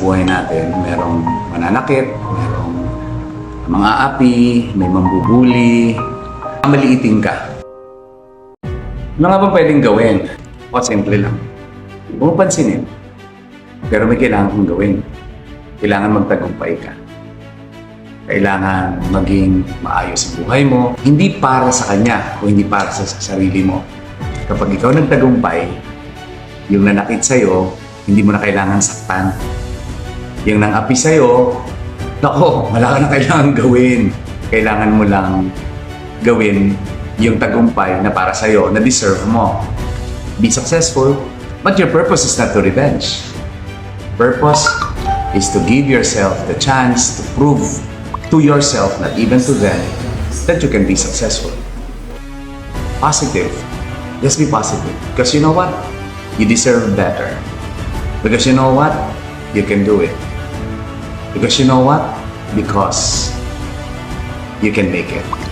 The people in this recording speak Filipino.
buhay natin, merong mananakit, merong mga api, may mambubuli, maliitin ka. Ano nga ba pwedeng gawin? O, simple lang. Huwag pansinin. Pero may kailangan kong gawin. Kailangan magtagumpay ka. Kailangan maging maayos ang buhay mo. Hindi para sa kanya o hindi para sa sarili mo. Kapag ikaw nagtagumpay, yung nanakit sa'yo, hindi mo na kailangan saktan. Yung nang api sa'yo, nako, wala ka na kailangan gawin. Kailangan mo lang gawin yung tagumpay na para sa'yo, na deserve mo. Be successful, but your purpose is not to revenge. Purpose is to give yourself the chance to prove to yourself, not even to them, that you can be successful. Positive. Just be positive. Because you know what? You deserve better. Because you know what? You can do it. Because you know what? Because you can make it.